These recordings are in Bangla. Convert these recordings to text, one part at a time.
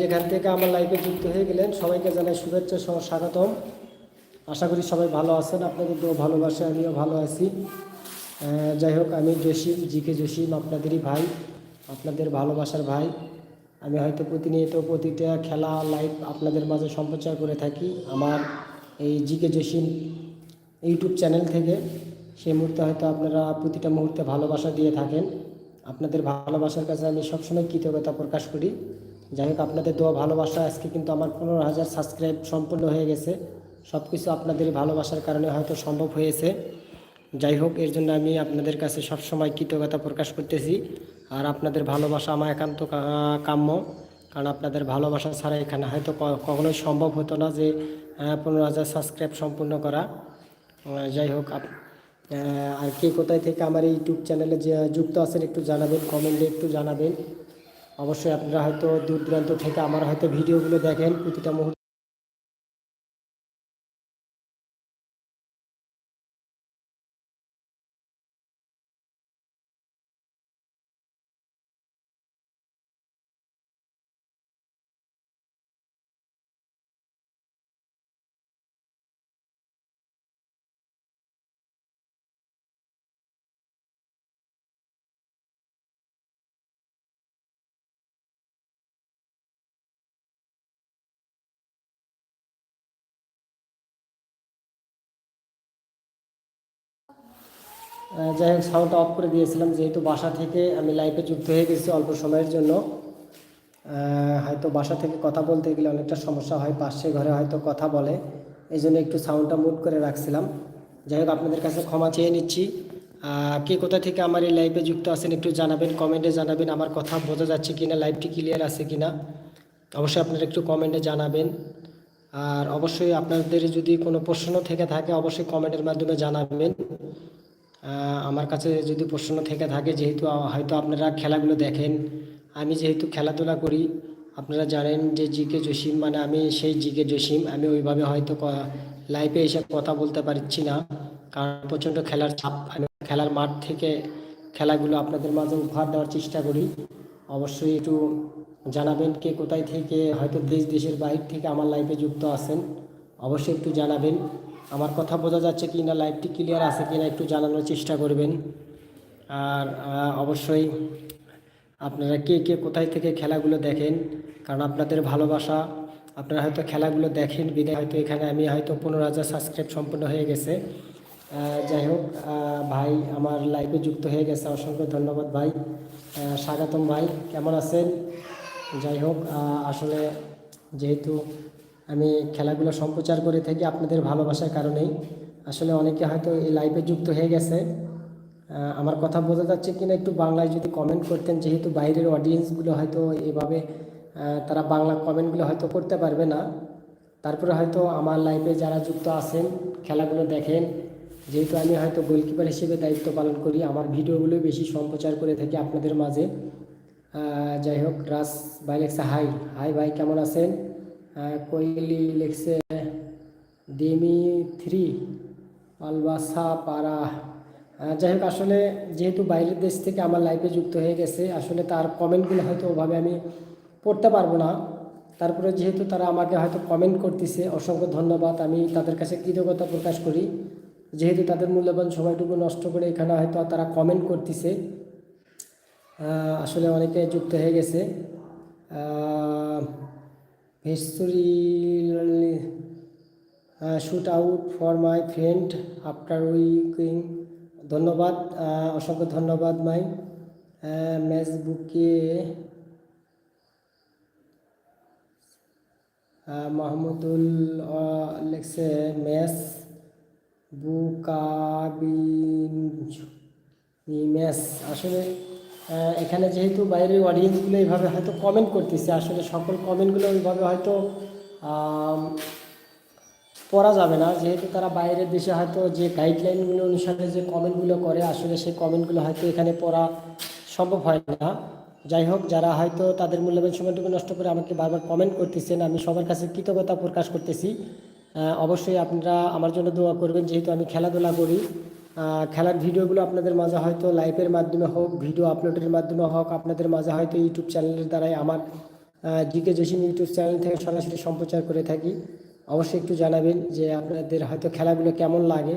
যেখান থেকে আমার লাইফে যুক্ত হয়ে গেলেন, সবাইকে জানাই শুভেচ্ছা সহ স্বাগতম। আশা করি সবাই ভালো আছেন, আপনাদের তো ভালোবাসে, আমিও ভালো আছি। যাই হোক, আমি জসিম, জিকে জসিম, আপনাদেরই ভাই, আপনাদের ভালোবাসার ভাই। আমি হয়তো প্রতিনিয়ত প্রতিটা খেলা লাইভ আপনাদের মাঝে সম্প্রচার করে থাকি। আমার এই জিকে জসিম ইউটিউব চ্যানেল থেকে। সেই মুহূর্তে হয়তো আপনারা প্রতিটা মুহূর্তে ভালোবাসা দিয়ে থাকেন। আপনাদের ভালোবাসার কাছে আমি সবসময় কৃতজ্ঞতা প্রকাশ করি। যাই হোক, আপনাদের দোয়া ভালোবাসা আজকে কিন্তু আমার পনেরো হাজার সাবস্ক্রাইব সম্পূর্ণ হয়ে গেছে। সব কিছু আপনাদের ভালোবাসার কারণে হয়তো সম্ভব হয়েছে। যাই হোক, এর জন্য আমি আপনাদের কাছে সবসময় কৃতজ্ঞতা প্রকাশ করতেছি। আর আপনাদের ভালোবাসা আমার একান্ত কাম্য। কারণ আপনাদের ভালোবাসা ছাড়া এখানে হয়তো কখনোই সম্ভব হতো না যে পনেরো হাজার সাবস্ক্রাইব সম্পূর্ণ করা। যাই হোক আর কে কোথায় থেকে আমার এই ইউটিউব চ্যানেলে যুক্ত আছেন একটু জানাবেন কমেন্টে একটু জানাবেন। অবশ্যই আপনারা হয়তো দূর দূরান্ত থেকে আমার হয়তো ভিডিওগুলো দেখেন প্রতিটা মুহূর্তে। যাই হোক সাউন্ডটা অফ করে দিয়েছিলাম, যেহেতু বাসা থেকে আমি লাইভে যুক্ত হয়ে গেছি অল্প সময়ের জন্য। হয়তো বাসা থেকে কথা বলতে গেলে অনেকটা সমস্যা হয়, পাশে ঘরে হয়তো কথা বলে। এই জন্য একটু সাউন্ডটা মুট করে রাখছিলাম। যাই হোক, আপনাদের কাছে ক্ষমা চেয়ে নিচ্ছি। কে কোথা থেকে আমার এই লাইভে যুক্ত আছেন একটু জানাবেন কমেন্টে জানাবেন, আমার কথা বোঝা যাচ্ছে কি না লাইভটি ক্লিয়ার আছে কি না অবশ্যই আপনারা একটু কমেন্টে জানাবেন। আর অবশ্যই আপনাদের যদি কোনো প্রশ্ন থেকে থাকে, অবশ্যই কমেন্টের মাধ্যমে জানাবেন। আমার কাছে যদি প্রশ্ন থেকে থাকে, যেহেতু হয়তো আপনারা খেলাগুলো দেখেন, আমি যেহেতু খেলাধুলা করি, আপনারা জানেন যে জিকে জসিম মানে আমি সেই জিকে জসিম, আমি ওইভাবে হয়তো লাইফে এসে কথা বলতে পারছি না, কারণ প্রচণ্ড খেলার চাপ, আমি খেলার মাঠ থেকে খেলাগুলো আপনাদের মাঝে উপহার দেওয়ার চেষ্টা করি। অবশ্যই একটু জানাবেন কে কোথায় থেকে, হয়তো দেশ, দেশের বাইরে থেকে আমার লাইফে যুক্ত আছেন, অবশ্যই একটু জানাবেন। আমার কথা বোঝা যাচ্ছে কি না লাইভটি ক্লিয়ার আছে কি না একটু জানানোর চেষ্টা করবেন। আর অবশ্যই আপনারা কে কে কোথায় থেকে খেলাগুলো দেখেন, কারণ আপনাদের ভালোবাসা, আপনারা হয়তো খেলাগুলো দেখেন বিদায় হয়তো এখানে আমি হয়তো পনেরো হাজার সাবস্ক্রাইব সম্পূর্ণ হয়ে গেছে। যাই হোক ভাই আমার লাইফে যুক্ত হয়ে গেছে, অসংখ্য ধন্যবাদ ভাই। স্বাগতম ভাই, কেমন আছেন? যাই হোক আসলে যেহেতু আমি খেলাগুলো সম্প্রচার করে থাকি আপনাদের ভালোবাসার কারণেই। আসলে অনেকে হয়তো এই লাইভে যুক্ত হয়ে গেছে। আমার কথা বোঝা যাচ্ছে কিনা একটু বাংলায় যদি কমেন্ট করতেন, যেহেতু বাইরের অডিয়েন্সগুলো হয়তো এভাবে তারা বাংলা কমেন্টগুলো হয়তো করতে পারবে না। তারপরে হয়তো আমার লাইফে যারা যুক্ত আছেন, খেলাগুলো দেখেন, যেহেতু আমি হয়তো গোলকিপার হিসেবে দায়িত্ব পালন করি, আমার ভিডিওগুলো বেশি সম্প্রচার করে থাকি আপনাদের মাঝে। যাই হোক রাস লেখছে হাই হাই ভাই, কেমন আছেন? কোয়েলি লেখছে ডেমি থ্রি পালবাসা পাড়া। আহ, যাই হোক আসলে যেহেতু বাইরের দেশ থেকে আমার লাইফে যুক্ত হয়ে গেছে আসলে তার কমেন্টগুলো হয়তো ওভাবে আমি পড়তে পারব না। তারপরে যেহেতু তারা আমাকে হয়তো কমেন্ট করতেছে অসংখ্য ধন্যবাদ। আমি তাদের কাছে কৃতজ্ঞতা প্রকাশ করি। যেহেতু তাদের মূল্যবান সময়টুকু নষ্ট করে এখানে হয়তো তারা কমেন্ট করতেছে আসলে অনেকে যুক্ত হয়ে গেছে। History shoot out for my friend after waking ধন্যবাদ আহ, অসংখ্য ধন্যবাদ মাই। ম্যাচ বুকে মাহমুদুল লেখছে ম্যাচ বুকাবিন ম্যাচ আসলে এখানে যেহেতু বাইরের অডিয়েন্সগুলো এইভাবে হয়তো কমেন্ট করতেছে, আসলে সকল কমেন্টগুলো ওইভাবে হয়তো পড়া যাবে না। যেহেতু তারা বাইরের দেশে হয়তো যে গাইডলাইনগুলো অনুসারে যে কমেন্টগুলো করে, আসলে সেই কমেন্টগুলো হয়তো এখানে পড়া সম্ভব হয় না। যাই হোক, যারা হয়তো তাদের মূল্যবান সময়টুকু নষ্ট করে আমাকে বারবার কমেন্ট করতেছেন, আমি সবার কাছে কৃতজ্ঞতা প্রকাশ করতেছি। অবশ্যই আপনারা আমার জন্য দোয়া করবেন, যেহেতু আমি খেলাধুলা করি। খেলার ভিডিওগুলো আপনাদের মাঝে হয়তো লাইভের মাধ্যমে হোক ভিডিও আপলোডের মাধ্যমে হোক, আপনাদের মাঝে হয়তো ইউটিউব চ্যানেলের দ্বারাই আমার জিকে জসিম ইউটিউব চ্যানেল থেকে সরাসরি সম্প্রচার করে থাকি। অবশ্যই একটু জানাবেন যে আপনাদের হয়তো খেলাগুলো কেমন লাগে।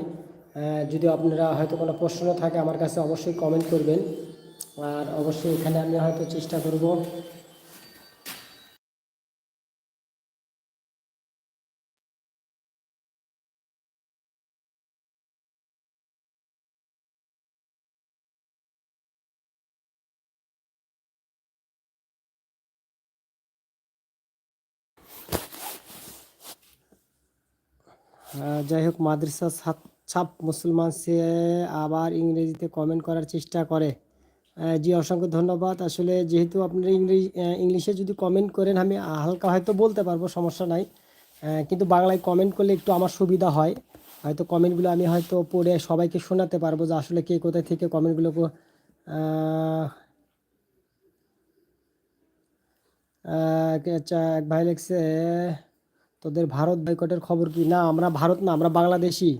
যদি আপনারা হয়তো কোনো প্রশ্ন থাকে, আমার কাছে অবশ্যই কমেন্ট করবেন। আর অবশ্যই এখানে আমি হয়তো চেষ্টা করব যাই হোক মাদ্রাসা ছাপ- মুসলমান সে আবার ইংরেজিতে কমেন্ট করার চেষ্টা করে। জি অসংখ্য ধন্যবাদ। আসলে যেহেতু আপনারা ইংরেজি ইংলিশে যদি কমেন্ট করেন আমি হালকা হয়তো বলতে পারব সমস্যা নাই। কিন্তু বাংলায় কমেন্ট করলে একটু আমার সুবিধা হয়। হয়তো কমেন্টগুলো আমি হয়তো পড়ে সবাইকে শোনাতে পারব যে আসলে কে কোথায় থেকে কমেন্টগুলো আচ্ছা, এক ভাই লিখছে তোদের ভারত বয়কটের খবর কি? না, আমরা ভারত না, আমরা বাংলাদেশি।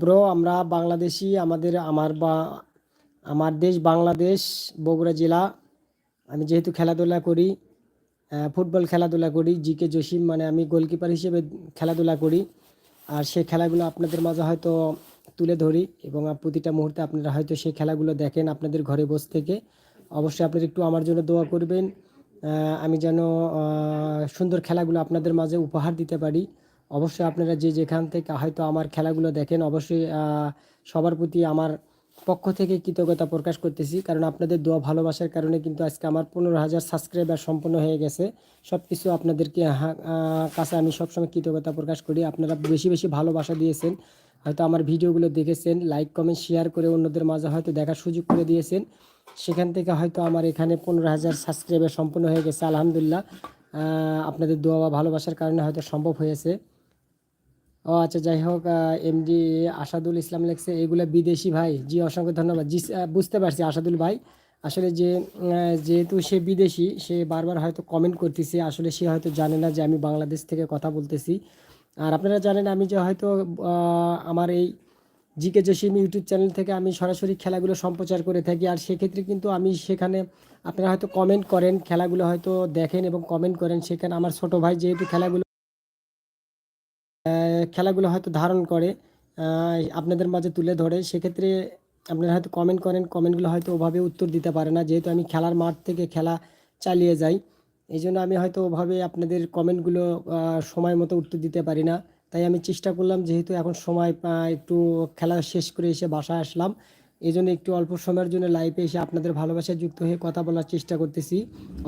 ব্রো আমরা বাংলাদেশি, আমাদের, আমার বা, আমার দেশ বাংলাদেশ, বগুড়া জেলা। আমি যেহেতু খেলাধুলা করি ফুটবল খেলাধুলা করি জি কে জসিম মানে আমি গোলকিপার হিসেবে খেলাধুলা করি। আর সেই খেলাগুলো আপনাদের মাঝে হয়তো তুলে ধরি এবং প্রতিটা মুহূর্তে আপনারা হয়তো সেই খেলাগুলো দেখেন আপনাদের ঘরে বসে থেকে। অবশ্যই আপনারা একটু আমার জন্য দোয়া করবেন। আমি যেন সুন্দর খেলাগুলো আপনাদের মাঝে উপহার দিতে পারি। অবশ্যই আপনারা যে যেখান থেকে হয়তো আমার খেলাগুলো দেখেন, অবশ্যই সবার প্রতি আমার পক্ষ থেকে কৃতজ্ঞতা প্রকাশ করতেছি। কারণ আপনাদের দোয়া ভালোবাসার কারণে কিন্তু আজকে আমার পনেরো হাজার সাবস্ক্রাইবার সম্পন্ন হয়ে গেছে। সব কিছু আপনাদেরকে কাছে আমি সবসময় কৃতজ্ঞতা প্রকাশ করি। আপনারা বেশি বেশি ভালোবাসা দিয়েছেন। হয়তো আমার ভিডিওগুলো দেখেছেন লাইক কমেন্ট শেয়ার করে অন্যদের মাঝে হয়তো দেখার সুযোগ করে দিয়েছেন। সেখান থেকে হয়তো আমার এখানে পনেরো হাজার সাবস্ক্রাইবার সম্পন্ন হয়ে গেছে, আলহামদুলিল্লাহ। আপনাদের দোয়া বা ভালোবাসার কারণে হয়তো সম্ভব হয়েছে। ও আচ্ছা যাই হোক এমডি আসাদুল ইসলাম লেখছে, এগুলো বিদেশি ভাই। জি, অসংখ্য ধন্যবাদ। জি বুঝতে পারছি আসাদুল ভাই। আসলে যে যেহেতু সে বিদেশি, সে বারবার হয়তো কমেন্ট করতেছে, আসলে সে হয়তো জানে না যে আমি বাংলাদেশ থেকে কথা বলতেছি। আর আপনারা জানেন আমি যে হয়তো আমার এই জিকে জসিম ইউটিউব চ্যানেল থেকে আমি সরাসরি খেলাগুলো সম্প্রচার করে থাকি। আর সেক্ষেত্রে কিন্তু আমি সেখানে আপনারা হয়তো কমেন্ট করেন, খেলাগুলো হয়তো দেখেন এবং কমেন্ট করেন। সেখানে আমার ছোট ভাই যেহেতু খেলাগুলো খেলাগুলো হয়তো ধারণ করে আপনাদের মাঝে তুলে ধরে, সেক্ষেত্রে আপনারা হয়তো কমেন্ট করেন। কমেন্টগুলো হয়তো ওভাবে উত্তর দিতে পারে না। যেহেতু আমি খেলার মাঠ থেকে খেলা চালিয়ে যাই এই জন্য আমি হয়তো ওভাবে আপনাদের কমেন্টগুলো সময় মতো উত্তর দিতে পারি না। তাই আমি চেষ্টা করলাম, যেহেতু এখন সময় একটু খেলা শেষ করে এসে বাসায় আসলাম এই জন্য একটু অল্প সময়ের জন্য লাইভে এসে আপনাদের ভালোবাসায় যুক্ত হয়ে কথা বলার চেষ্টা করতেছি।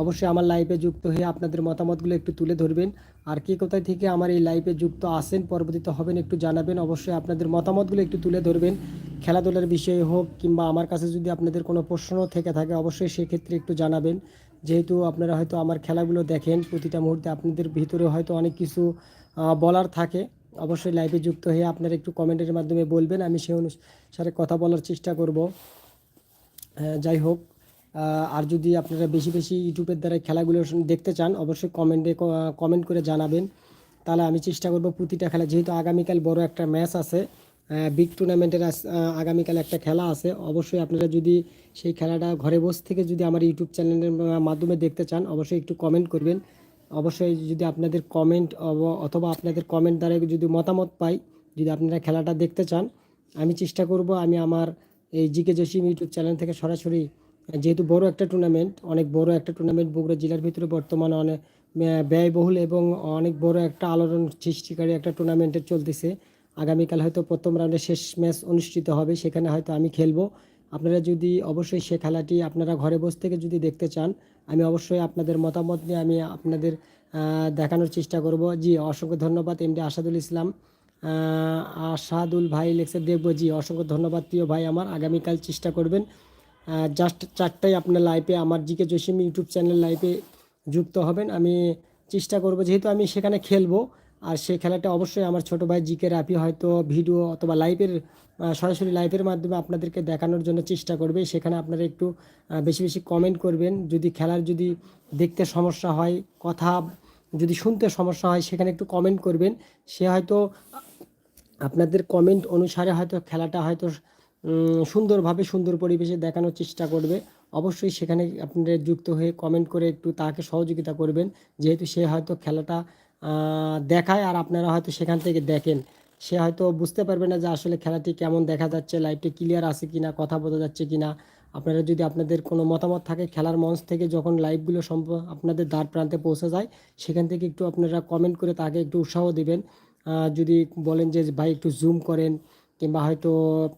অবশ্যই আমার লাইভে যুক্ত হয়ে আপনাদের মতামতগুলো একটু তুলে ধরবেন। আর কে কোথায় থেকে আমার এই লাইভে যুক্ত আসেন পরবর্তীতে হবেন একটু জানাবেন। অবশ্যই আপনাদের মতামতগুলো একটু তুলে ধরবেন। খেলাধুলার বিষয়ে হোক কিংবা আমার কাছে যদি আপনাদের কোনো প্রশ্ন থেকে থাকে, অবশ্যই সেক্ষেত্রে একটু জানাবেন। যেহেতু আপনারা হয়তো আমার খেলাগুলো দেখেন, প্রতিটা মুহূর্তে আপনাদের ভিতরে হয়তো অনেক কিছু বলার থাকে। অবশ্যই লাইভে যুক্ত হয়ে আপনারা একটু কমেন্টের মাধ্যমে বলবেন, আমি সেই অনুসারে কথা বলার চেষ্টা করব। যাই হোক আর যদি আপনারা বেশি বেশি ইউটিউবের দ্বারা খেলাগুলো দেখতে চান, অবশ্যই কমেন্টে কমেন্ট করে জানাবেন। তাহলে আমি চেষ্টা করব প্রতিটা খেলা, যেহেতু আগামীকাল বড় একটা ম্যাচ আছে বিগ টুর্নামেন্টের আগামীকাল একটা খেলা আছে। অবশ্যই আপনারা যদি সেই খেলাটা ঘরে বসে থেকে যদি আমার ইউটিউব চ্যানেলের মাধ্যমে দেখতে চান, অবশ্যই একটু কমেন্ট করবেন। অবশ্যই যদি আপনাদের কমেন্ট অথবা আপনাদের কমেন্ট দ্বারা যদি মতামত পাই, যদি আপনারা খেলাটা দেখতে চান, আমি চেষ্টা করব আমি আমার এই জিকে জসিম ইউটিউব চ্যানেল থেকে সরাসরি, যেহেতু বড় একটা টুর্নামেন্ট অনেক বড় একটা টুর্নামেন্ট বগুড়া জেলার ভিতরে বর্তমানে অনেক ব্যয়বহুল এবং অনেক বড় একটা আলোড়ন সৃষ্টিকারী একটা টুর্নামেন্টের চলতেছে। আগামীকাল হয়তো প্রথম রাউন্ডে শেষ ম্যাচ অনুষ্ঠিত হবে, সেখানে হয়তো আমি খেলব। আপনারা যদি অবশ্যই সে খেলাটি আপনারা ঘরে বসে থেকে যদি দেখতে চান, আমি অবশ্যই আপনাদের মতামত নিয়ে আমি আপনাদের দেখানোর চেষ্টা করব। জি, অসংখ্য ধন্যবাদ এমডি আসাদুল ইসলাম। আসাদুল ভাই লেখছে, দেখব, জি, অসংখ্য ধন্যবাদ প্রিয় ভাই আমার, আগামীকাল চেষ্টা করবেন। জাস্ট চারটায় আপনার লাইভে আমার জিকে জসিম ইউটিউব চ্যানেল লাইভে যুক্ত হবেন। আমি চেষ্টা করব, যেহেতু আমি সেখানে খেলব আর সেই খেলাটা অবশ্যই আমার ছোট ভাই জিকে রাফি হয়তো ভিডিও অথবা লাইভের সরাসরি লাইভের মাধ্যমে আপনাদেরকে দেখানোর জন্য চেষ্টা করবে। সেখানে আপনারা একটু বেশি বেশি কমেন্ট করবেন। যদি খেলার যদি দেখতে সমস্যা হয়, কথা যদি শুনতে সমস্যা হয়, সেখানে একটু কমেন্ট করবেন। সে হয়তো, আপনাদের কমেন্ট অনুসারে হয়তো খেলাটা হয়তো সুন্দরভাবে সুন্দর পরিবেশে দেখানোর চেষ্টা করবে। অবশ্যই সেখানে আপনারা যুক্ত হয়ে কমেন্ট করে একটু তাকে সহযোগিতা করবেন। যেহেতু সে হয়তো খেলাটা দেখায় আর আপনারা হয়তো সেখান থেকে দেখেন। সে হয়তো বুঝতে পারবে না যে আসলে খেলাটি কেমন দেখা যাচ্ছে লাইভটি ক্লিয়ার আছে কিনা, কথা বোঝা যাচ্ছে কিনা। আপনারা যদি আপনাদের কোনো মতামত থাকে, খেলার মঞ্চ থেকে যখন লাইভগুলো সম্প আপনাদের দ্বার প্রান্তে পৌঁছে যায়, সেখান থেকে একটু আপনারা কমেন্ট করে তাকে একটু উৎসাহ দেবেন। যদি বলেন যে, ভাই, একটু জুম করেন, কিংবা হয়তো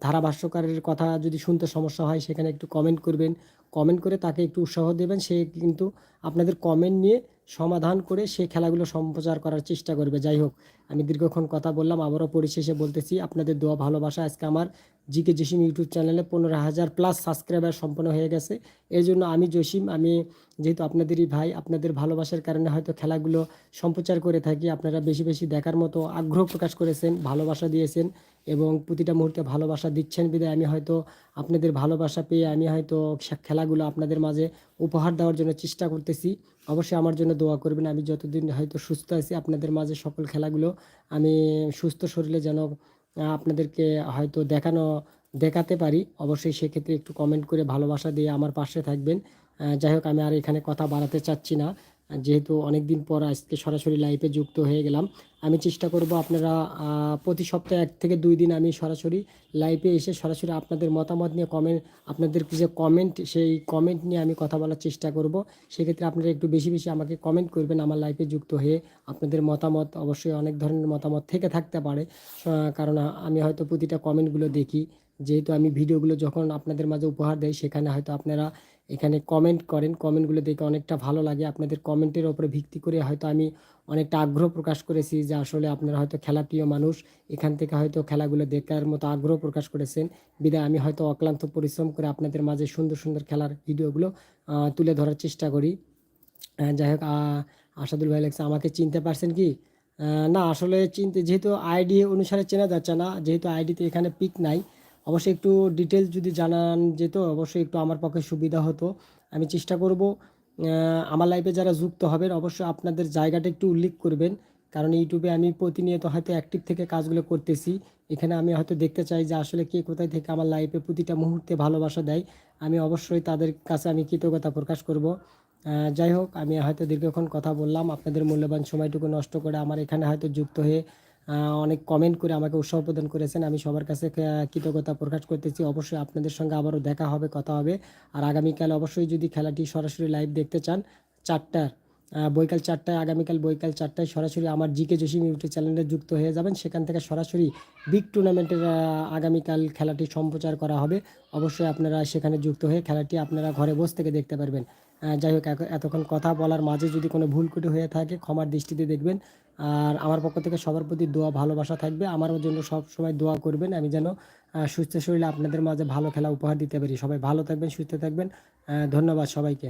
ধারাভাষ্যকারের কথা যদি শুনতে সমস্যা হয়, সেখানে একটু কমেন্ট করবেন। কমেন্ট করে তাকে একটু উৎসাহ দেবেন। সে কিন্তু আপনাদের কমেন্ট নিয়ে সমাধান করে সে খেলাগুলো সম্প্রচার করার চেষ্টা করবে। যাই হোক, আমি দীর্ঘক্ষণ কথা বললাম, আবারও পরিশেষে বলতেছি, আপনাদের দোয়া ভালোবাসা আজকে আমার। জিকে জসিম ইউটিউব চ্যানেলে পনেরো হাজার প্লাস সাবস্ক্রাইবার সম্পন্ন হয়ে গেছে। এই জন্য আমি জসিম, আমি যেহেতু আপনাদেরই ভাই, আপনাদের ভালোবাসার কারণে হয়তো খেলাগুলো সম্প্রচার করে থাকি, আপনারা বেশি বেশি দেখার মতো আগ্রহ প্রকাশ করেছেন, ভালোবাসা দিয়েছেন এবং প্রতিটা মুহূর্তে ভালোবাসা দিচ্ছেন বিদায়। আমি হয়তো আপনাদের ভালোবাসা পেয়ে আমি হয়তো খেলাগুলো আপনাদের মাঝে উপহার দেওয়ার জন্য চেষ্টা করতেছি। অবশ্যই আমার জন্য দোয়া করবেন। আমি যতদিন হয়তো সুস্থ আছি, আপনাদের মাঝে সকল খেলাগুলো আমি সুস্থ শরীরে যেন আপনাদেরকে হয়তো দেখানো, দেখাতে পারি। অবশ্যই সেক্ষেত্রে একটু কমেন্ট করে ভালোবাসা দিয়ে আমার পাশে থাকবেন। যাই হোক, আমি আর এখানে কথা বাড়াতে চাচ্ছি না। যেহেতু অনেক দিন পর আজকে সরাসরি লাইভে যুক্ত হয়ে গেলাম, আমি চেষ্টা করব আপনারা প্রতি সপ্তাহে এক থেকে দুই দিন আমি সরাসরি লাইভে এসে সরাসরি আপনাদের মতামত নিয়ে কমেন্ট আপনাদের যে কমেন্ট সেই কমেন্ট নিয়ে আমি কথা বলার চেষ্টা করব। সেক্ষেত্রে আপনারা একটু বেশি বেশি আমাকে কমেন্ট করবেন আমার লাইফে যুক্ত হয়ে। আপনাদের মতামত, অবশ্যই অনেক ধরনের মতামত থেকে থাকতে পারে। কারণ আমি হয়তো প্রতিটা কমেন্টগুলো দেখি। যেহেতু আমি ভিডিওগুলো যখন আপনাদের মাঝে উপহার দেই, সেখানে হয়তো আপনারা এখানে কমেন্ট করেন। কমেন্টগুলো দেখে অনেকটা ভালো লাগে। আপনাদের কমেন্টের ওপরে ভিত্তি করে হয়তো আমি অনেকটা আগ্রহ প্রকাশ করেছি যে আসলে আপনারা হয়তো খেলাপ্রিয় মানুষ। এখান থেকে হয়তো খেলাগুলো দেখার মতো আগ্রহ প্রকাশ করেছেন। বিদায়, আমি হয়তো অক্লান্ত পরিশ্রম করে আপনাদের মাঝে সুন্দর সুন্দর খেলার ভিডিওগুলো তুলে ধরার চেষ্টা করি। যাই হোক আসাদুল ভাই লেগছে। আমাকে চিনতে পারছেন কি? না, আসলে চিনতে, যেহেতু আইডি অনুসারে চেনা যাচ্ছে না, যেহেতু আইডিতে এখানে পিক নাই অবশ্যই একটু ডিটেলস যদি জানান যেত, অবশ্যই একটু আমার পক্ষে সুবিধা হতো। আমি চেষ্টা করব আমার লাইফে যারা যুক্ত হবেন, অবশ্যই আপনাদের জায়গাটা একটু উল্লেখ করবেন। কারণ ইউটিউবে আমি প্রতিনিয়ত হয়তো অ্যাক্টিভ থেকে কাজগুলো করতেছি। এখানে আমি হয়তো দেখতে চাই যে আসলে কে কোথায় থেকে আমার লাইফে প্রতিটা মুহূর্তে ভালোবাসা দেয়। আমি অবশ্যই তাদের কাছে আমি কৃতজ্ঞতা প্রকাশ করব। যাই হোক, আমি হয়তো দীর্ঘক্ষণ কথা বললাম। আপনাদের মূল্যবান সময়টুকু নষ্ট করে আমার এখানে হয়তো যুক্ত হয়ে অনেক কমেন্ট করে আমাকে উৎসাহ প্রদান করেছেন। আমি সবার কাছে কৃতজ্ঞতা প্রকাশ করতেছি। অবশ্যই আপনাদের সঙ্গে আবারও দেখা হবে, কথা হবে। আর আগামীকাল অবশ্যই যদি খেলাটি সরাসরি লাইভ দেখতে চান, চারটার বৈকাল চারটায়, আগামীকাল বৈকাল চারটায় সরাসরি আমার জিকে জসিম ইউটিউব চ্যানেলে যুক্ত হয়ে যাবেন। সেখান থেকে সরাসরি বিগ টুর্নামেন্টের আগামীকাল খেলাটি সম্প্রচার করা হবে। অবশ্যই আপনারা সেখানে যুক্ত হয়ে খেলাটি আপনারা ঘরে বসে থেকে দেখতে পারবেন। যাই হোক এতক্ষণ কথা বলার মাঝে যদি কোনো ভুল ত্রুটি হয়ে থাকে, ক্ষমার দৃষ্টিতে দেখবেন। আর আমার পক্ষ থেকে সবার প্রতি দোয়া, ভালোবাসা থাকবে। আমার জন্য সব সময় দোয়া করবেন। আমি যেন সুস্থ শরীরে আপনাদের মাঝে ভালো খেলা উপহার দিতে পারি। সবাই ভালো থাকবেন, সুস্থ থাকবেন। ধন্যবাদ সবাইকে।